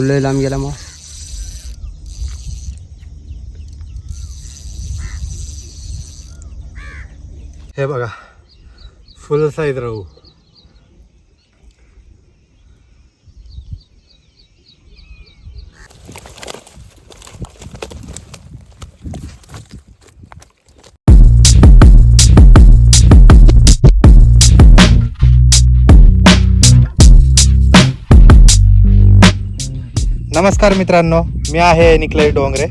लय लांब गेला मग. हे बघा फुल साईज राहू. नमस्कार मित्रांनो मी आहे निकलेश डोंगरे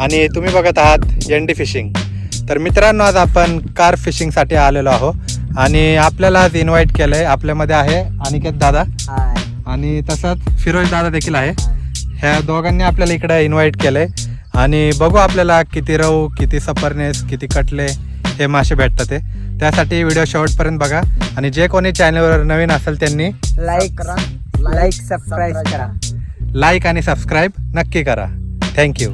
आणि तुम्ही बघत आहात एन डी फिशिंग तर मित्रांनो आज आपण कार फिशिंगसाठी आलेलो आहो आणि आपल्याला आज इन्व्हाइट केलं आहे आपल्यामध्ये आहे अनिकेत दादा आणि तसंच फिरोज दादा देखील आहे. ह्या दोघांनी आपल्याला इकडे इन्व्हाइट केलं आहे आणि बघू आपल्याला किती रहू किती सफरनेस किती कटले हे मासे भेटतात ते. त्यासाठी व्हिडिओ शेवटपर्यंत बघा. आणि जे कोणी चॅनलवर नवीन असेल त्यांनी लाईक करा. लाईक सबस्क्राईब करा. लाईक आणि सबस्क्राईब नक्की करा. थँक्यू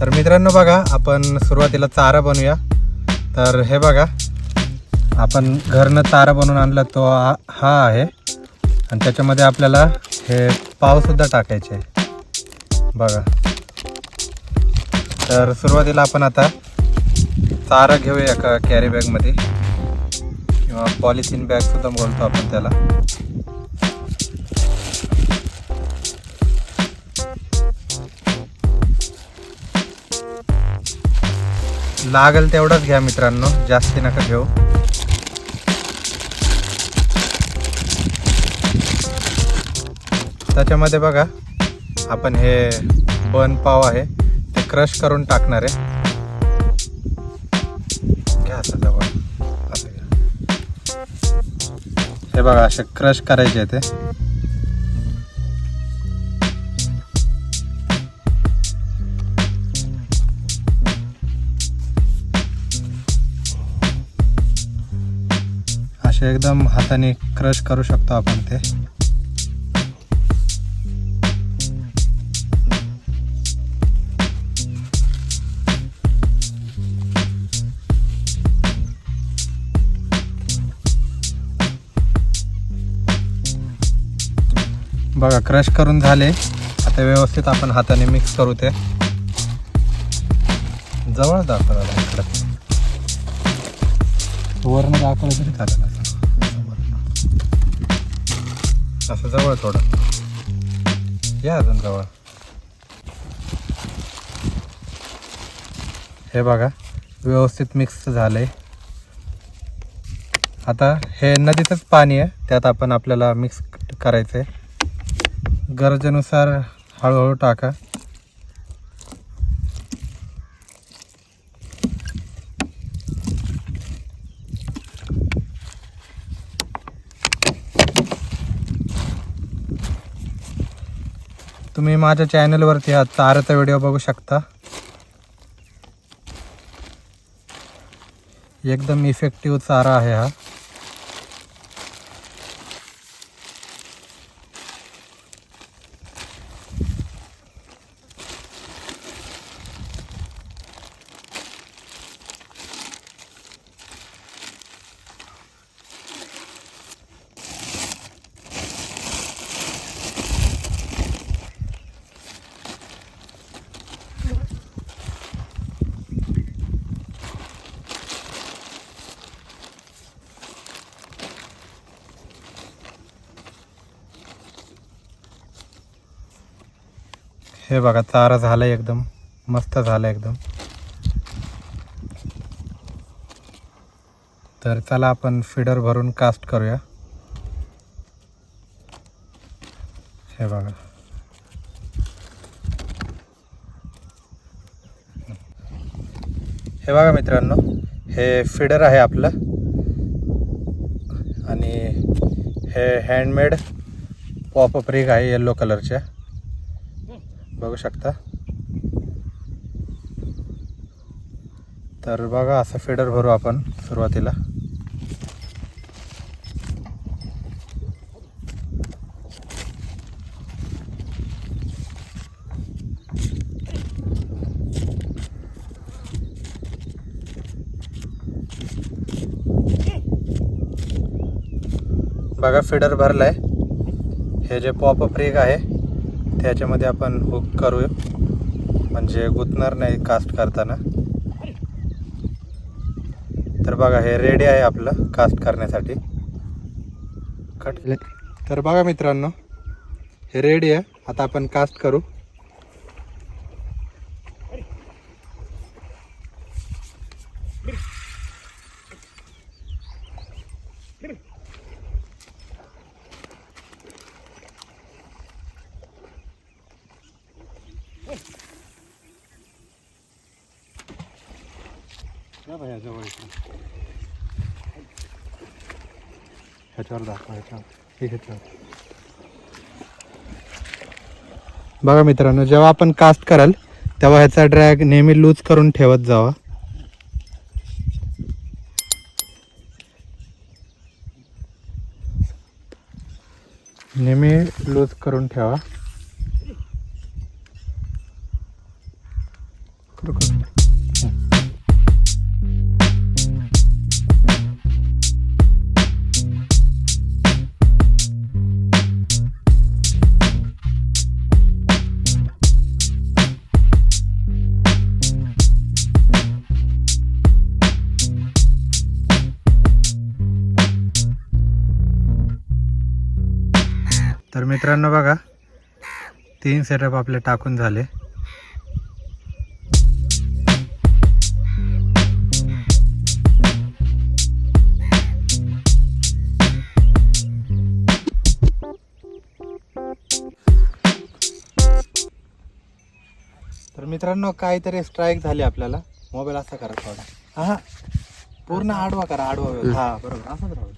तर मित्रांनो बघा आपण सुरुवातीला चारा बनवूया. तर हे बघा आपण घरनं चारा बनवून आणला तो हा आहे. आणि त्याच्यामध्ये आपल्याला हे पावसुद्धा टाकायचे बघा. तर सुरुवातीला आपण आता चारा घेऊया एका कॅरी बॅगमध्ये किंवा पॉलिथिन बॅगसुद्धा बोलतो आपण त्याला. लागल तेवढंच घ्या मित्रांनो. जास्ती नका घेऊ. त्याच्यामध्ये बघा आपण हे बन पाव आहे ते क्रश करून टाकणार आहे. घ्या जवळ. हे बघा असे क्रश करायचे आहे ते. असे एकदम हाताने क्रश करू शकतो आपण ते. बघा क्रश करून झाले. आता व्यवस्थित आपण हाताने मिक्स करू ते. जवळ दाखवला इकडं. वरनं दाखवलं तरी चालेल. असं जवळ थोडं या अजून जवळ. हे बघा व्यवस्थित मिक्स झालं आहे आता हे नदीचंच पाणी आहे त्यात आपण आपल्याला मिक्स करायचं आहे गरजेनुसार हळूहळू टाका. तुम्ही माझ्या चॅनलवरती हा चाराचा व्हिडिओ बघू शकता. एकदम इफेक्टिव्ह चारा आहे हा. हे बघा चारा झाला एकदम. मस्त झाला एकदम. तर चला आपण फिडर भरून कास्ट करूया. हे बघा. हे बघा मित्रांनो हे फिडर आहे आपलं. आणि हे हँडमेड पॉपअप रिग आहे येल्लो कलरच्या बघू शकता. तर बघा असं फेडर भरू आपण सुरुवातीला. बघा फिडर भरलाय. हे जे पॉप रिग आहे त्याच्यामध्ये आपण हुक करू म्हणजे गुतणार नाही कास्ट करताना. तर बघा हे रेडी आहे आपलं कास्ट करण्यासाठी. कट तर बघा मित्रांनो हे रेडी आहे. आता आपण कास्ट करू. Давай я जवळ ह्याच्यावर दाखवा ह्याच्यावर ह्याच्यावर बघा मित्रांनो जेव्हा आपण कास्ट कराल तेव्हा ह्याचा ड्रॅग नेहमी लूज करून ठेवत जावा. नेहमी लूज करून ठेवा. करू, करू. तर मित्रांनो बघा तीन सेटअप आपले टाकून झाले मित्रांनो काहीतरी स्ट्राईक झाली आपल्याला. मोबाईल असा करा थोडा. हा पूर्ण आडवा करा आडवा. हा बरोबर. असंच राहू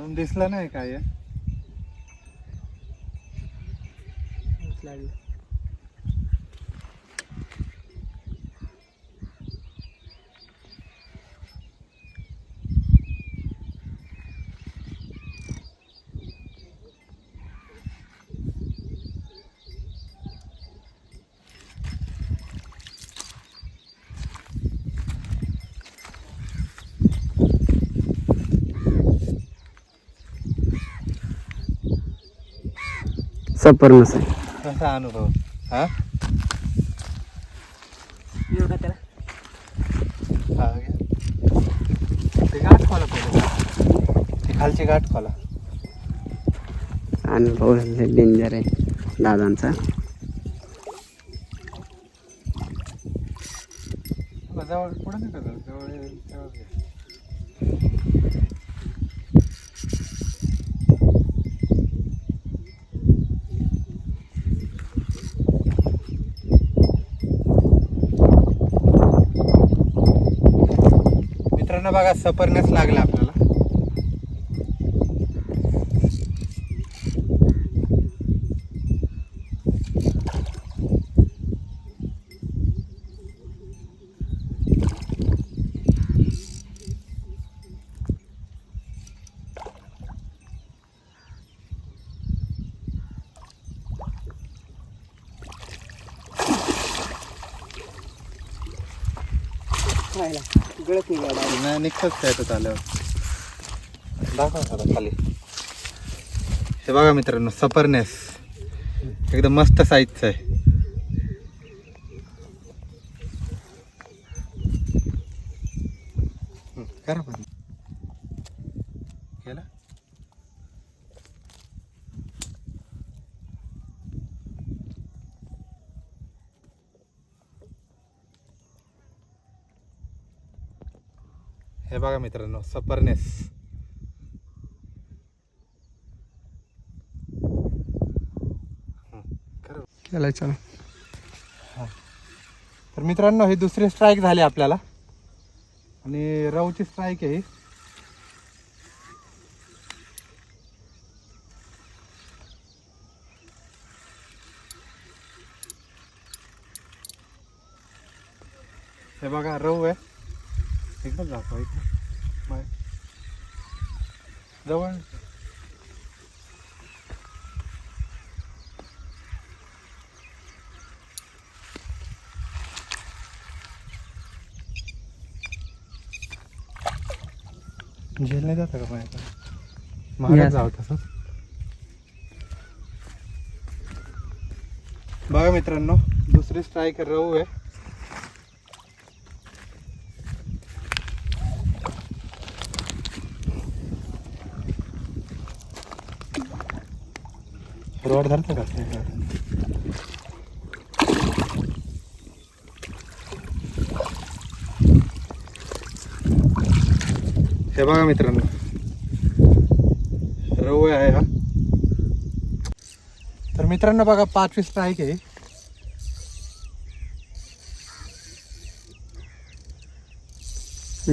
अजून दिसला नाही काय हे? सपर नसेल कसा अनुभव? हा? हा. ते गाठ खोला ती खालची गाठ खोला. अनुभव डेंजर आहे. दादांचा. जवळ पुढे नाही? जवळ बघा सफरण्यास लागला आपल्याला Right. गळत नाही नाही निघतच त्याच्यात आल्यावर. दाखवा जरा खाली. हे बघा मित्रांनो सपरनेस एकदम मस्त साईजचं आहे हं, करा पण केला हे बघा मित्रांनो सपरनेस चला तर मित्रांनो ही दुसरी स्ट्राईक झाली आपल्याला. आणि रवची स्ट्राईक आहे ही. हे बघा रव आहे. दाखवा इकडं बाय. जवळ. झेल नाही जातं का पाण्यात महाराज. जावं तसंच. बघा मित्रांनो दुसरी स्ट्राईक रहू आहे. रोड धरतं का? ते? हे बघा मित्रांनो. रव आहे हा. तर मित्रांनो बघा पाचवी स्ट्राईक आहे.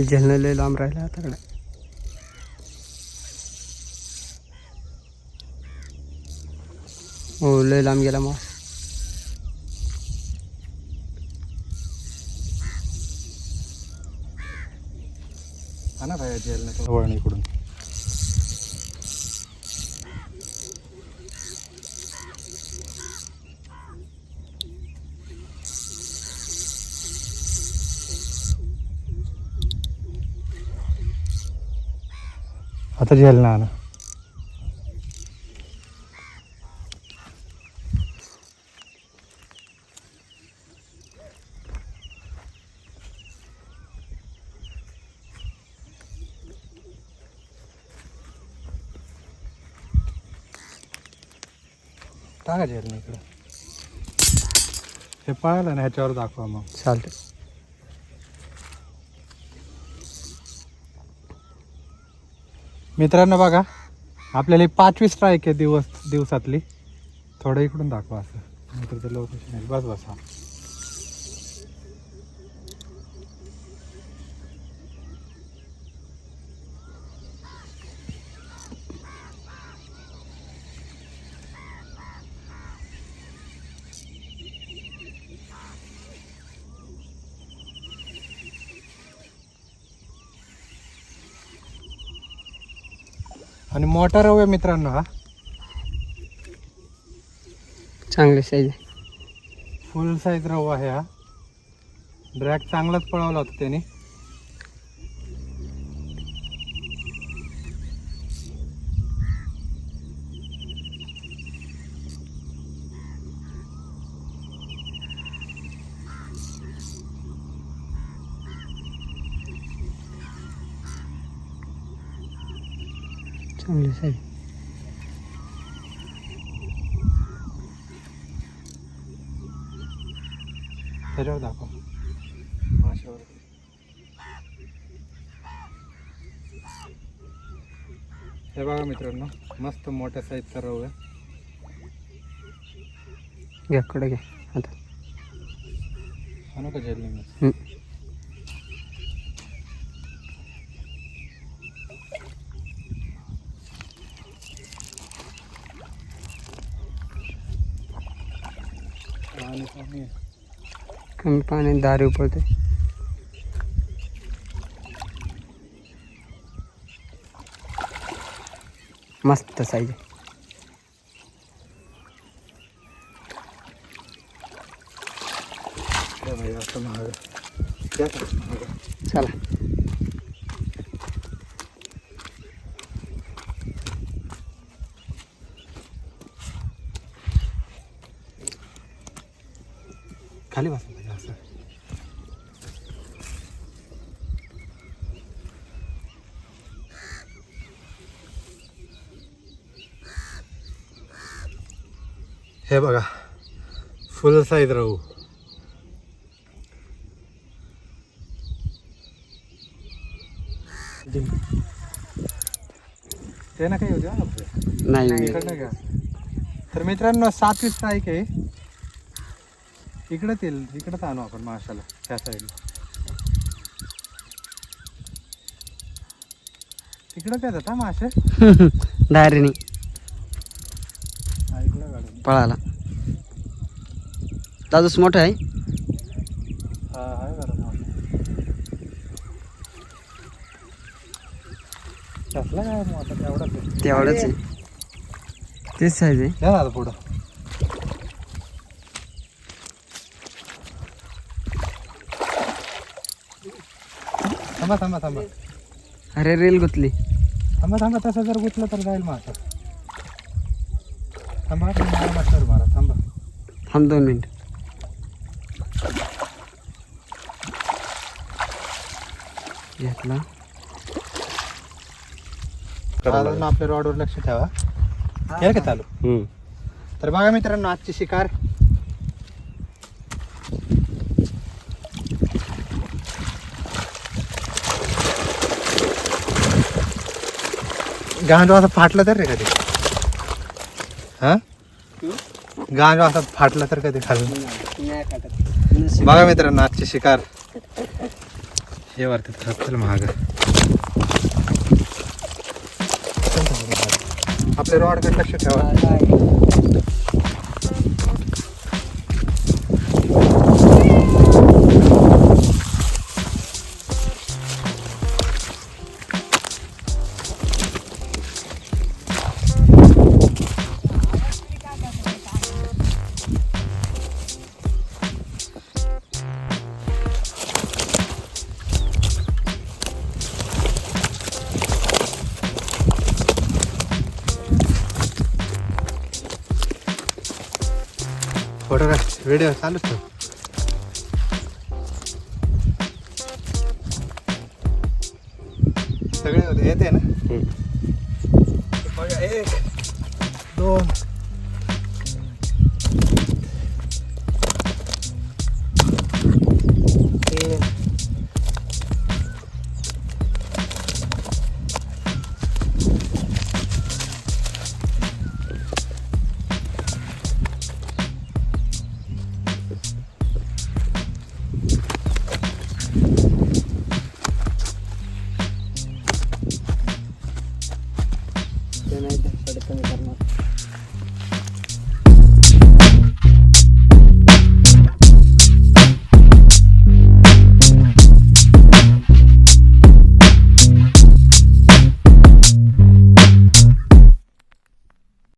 झेलणं लय लांब राहिला आता हो लय लांब गेला मग हा ना भाई जेल वळण इकडून आता जेल ना आणा टाका जेल ना इकडं हे पाहिलं ना ह्याच्यावर दाखवा मग. चालतं मित्रांनो बघा आपल्याला ही पाचवी स्ट्राईक आहे दिवस दिवसातली. थोडं इकडून दाखवा असं. नंतर ते लोकेशन आहे. बस बस आणि मोठा रव आहे मित्रांनो हा. चांगले साईज फुल साईज रव आहे हा. ड्रॅग चांगलाच पळवला होता त्याने. साईज त्याच्यावर दाखवा. माशावर हे बघा मित्रांनो मस्त मोठ्या साईजचा रव आहे. घ्या कडे घ्या? आता. आणू का जेल ગરમ પાણી ધારી ઉપરથી મસ્ત સાઈઝ हे बघा फुल साईज राहू. ते ना काही होते नाही इकडनं घ्या. तर मित्रांनो सातवी स्ट्राईक आहे. इकडंच येईल इकडंच आणू आपण माशाला त्या साईडला इकडंच येतात हा मासे? डायरेनी इकडं काढून पळाला. दादूस मोठं आहे. हा तेवढाच आहे. तेच साईज आहे. पुढं. थांबा थांबा थांबा. अरे रेल गुतली. थांबा थांबा तसं जर गुतलं तर जाईल मग आता. थांबा तुम्ही मारा थांबा. थांब दोन मिनिट. घेतला. अजून आपल्या रॉडवर लक्ष ठेवा. केलं का चालू? तर बघा मित्रांनो आजची शिकार. गांजो असं फाटलं तर रे कधी? हा? गांजो असं फाटलं तर कधी खाल्लं बघा मित्रांनो आजची शिकार. हे वरती चल महाग आपले रॉड रॉडकडे लक्ष ठेवा फोटो का व्हिडिओ चालूच ठेव